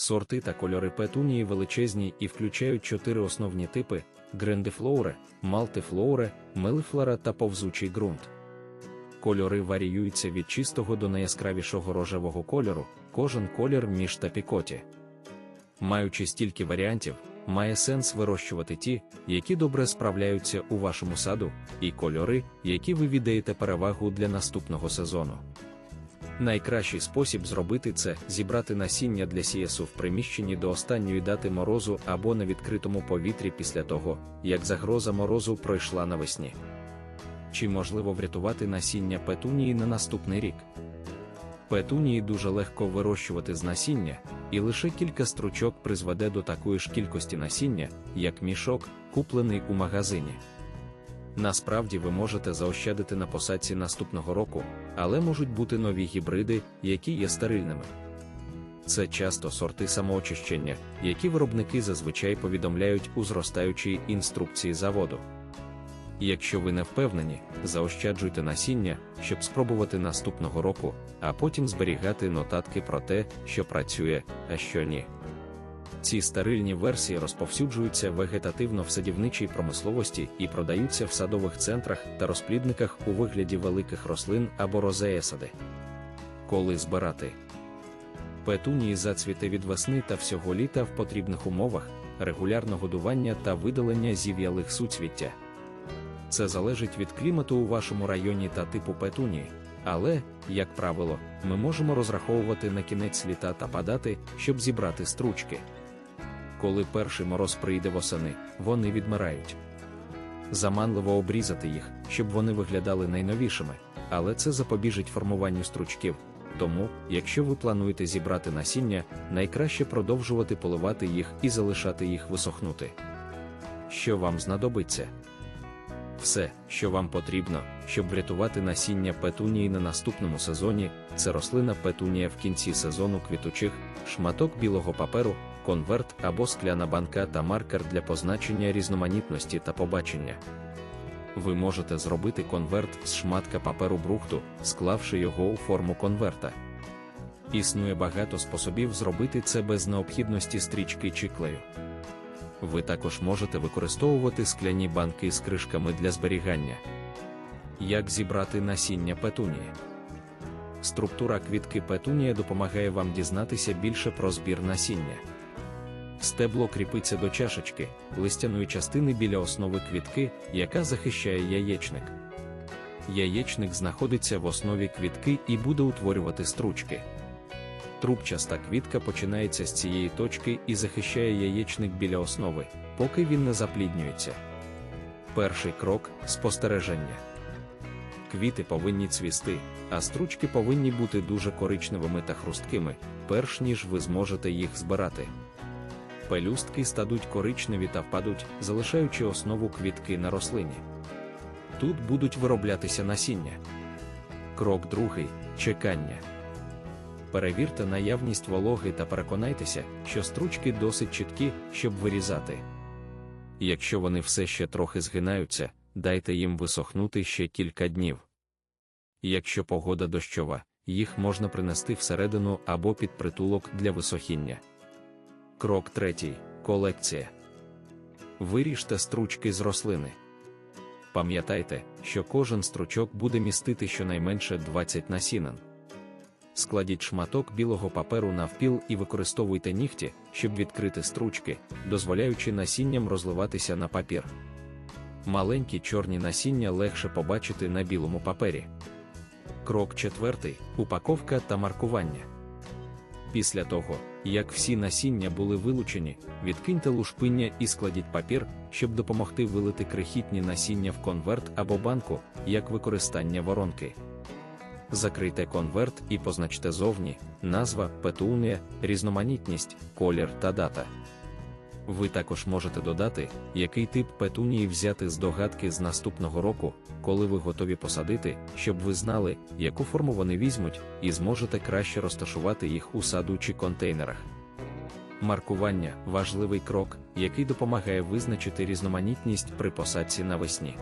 Сорти та кольори петунії величезні і включають чотири основні типи: грендифлоуре, малтифлоуре, мелифлора та повзучий ґрунт. Кольори варіюються від чистого до найяскравішого рожевого кольору, кожен колір між та пікоті. Маючи стільки варіантів, має сенс вирощувати ті, які добре справляються у вашому саду, і кольори, які ви віддаєте перевагу для наступного сезону. Найкращий спосіб зробити це зібрати насіння для сіясу в приміщенні до останньої дати морозу або на відкритому повітрі після того, як загроза морозу пройшла навесні. Чи можливо врятувати насіння петунії на наступний рік? Петунії дуже легко вирощувати з насіння, і лише кілька стручок призведе до такої ж кількості насіння, як мішок, куплений у магазині. Насправді ви можете заощадити на посадці наступного року, але можуть бути нові гібриди, які є стерильними. Це часто сорти самоочищення, які виробники зазвичай повідомляють у зростаючій інструкції заводу. Якщо ви не впевнені, заощаджуйте насіння, щоб спробувати наступного року, а потім зберігати нотатки про те, що працює, а що ні. Ці стерильні версії розповсюджуються вегетативно в садівничій промисловості і продаються в садових центрах та розплідниках у вигляді великих рослин або розеясади. Коли збирати петунії зацвіте від весни та всього літа в потрібних умовах, регулярне годування та видалення зів'ялих суцвіття. Це залежить від клімату у вашому районі та типу петунії, але, як правило, ми можемо розраховувати на кінець літа та падати, щоб зібрати стручки. Коли перший мороз прийде восени, вони відмирають. Заманливо обрізати їх, щоб вони виглядали найновішими, але це запобіжить формуванню стручків. Тому, якщо ви плануєте зібрати насіння, найкраще продовжувати поливати їх і залишати їх висохнути. Що вам знадобиться? Все, що вам потрібно, щоб врятувати насіння петунії на наступному сезоні, це рослина петунія в кінці сезону квітучих, шматок білого паперу, конверт або скляна банка та маркер для позначення різноманітності та побачення. Ви можете зробити конверт з шматка паперу брухту, склавши його у форму конверта. Існує багато способів зробити це без необхідності стрічки чи клею. Ви також можете використовувати скляні банки з кришками для зберігання. Як зібрати насіння петунії? Структура квітки петунія допомагає вам дізнатися більше про збір насіння. Стебло кріпиться до чашечки, листяної частини біля основи квітки, яка захищає яєчник. Яєчник знаходиться в основі квітки і буде утворювати стручки. Трубчаста квітка починається з цієї точки і захищає яєчник біля основи, поки він не запліднюється. Перший крок спостереження. Квіти повинні цвісти, а стручки повинні бути дуже коричневими та хрусткими, перш ніж ви зможете їх збирати. Пелюстки стадуть коричневі та впадуть, залишаючи основу квітки на рослині. Тут будуть вироблятися насіння. Крок другий чекання. Перевірте наявність вологи та переконайтеся, що стручки досить чіткі, щоб вирізати. Якщо вони все ще трохи згинаються, дайте їм висохнути ще кілька днів. Якщо погода дощова, їх можна принести всередину або під притулок для висохіння. Крок третій колекція. Виріжте стручки з рослини. Пам'ятайте, що кожен стручок буде містити щонайменше 20 насінин. Складіть шматок білого паперу навпіл і використовуйте нігті, щоб відкрити стручки, дозволяючи насінням розливатися на папір. Маленькі чорні насіння легше побачити на білому папері. Крок четвертий упаковка та маркування. Після того, як всі насіння були вилучені, відкиньте лушпиння і складіть папір, щоб допомогти вилити крихітні насіння в конверт або банку, як використання воронки. Закрийте конверт і позначте зовні, назва, петунія, різноманітність, колір та дата. Ви також можете додати, який тип петунії взяти з догадки з наступного року, коли ви готові посадити, щоб ви знали, яку форму вони візьмуть, і зможете краще розташувати їх у саду чи контейнерах. Маркування важливий крок, який допомагає визначити різноманітність при посадці навесні.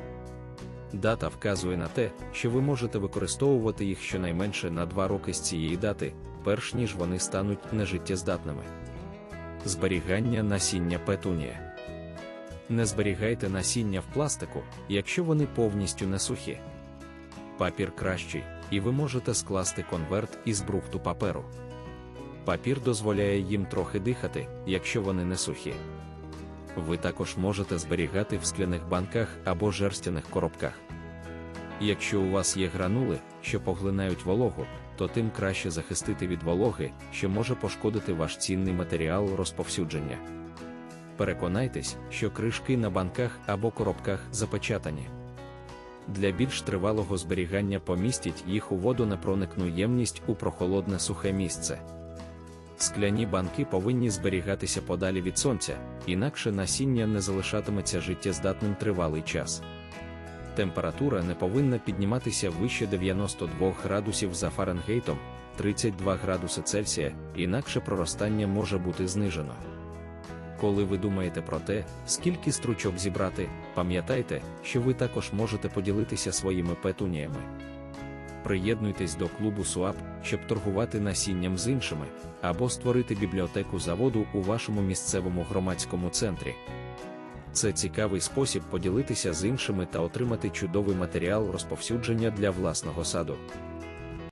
Дата вказує на те, що ви можете використовувати їх щонайменше на 2 роки з цієї дати, перш ніж вони стануть нежиттєздатними. Зберігання насіння петунія. Не зберігайте насіння в пластику, якщо вони повністю не сухі. Папір кращий, і ви можете скласти конверт із брухту паперу. Папір дозволяє їм трохи дихати, якщо вони не сухі. Ви також можете зберігати в скляних банках або жерстяних коробках. Якщо у вас є гранули, що поглинають вологу, то тим краще захистити від вологи, що може пошкодити ваш цінний матеріал розповсюдження. Переконайтесь, що кришки на банках або коробках запечатані. Для більш тривалого зберігання помістіть їх у водонепроникну ємність у прохолодне сухе місце. Скляні банки повинні зберігатися подалі від сонця, інакше насіння не залишатиметься життєздатним тривалий час. Температура не повинна підніматися вище 92 градусів за Фаренгейтом, 32 градуси Цельсія, інакше проростання може бути знижено. Коли ви думаєте про те, скільки стручок зібрати, пам'ятайте, що ви також можете поділитися своїми петуніями. Приєднуйтесь до клубу СУАП, щоб торгувати насінням з іншими, або створити бібліотеку заводу у вашому місцевому громадському центрі. Це цікавий спосіб поділитися з іншими та отримати чудовий матеріал розповсюдження для власного саду.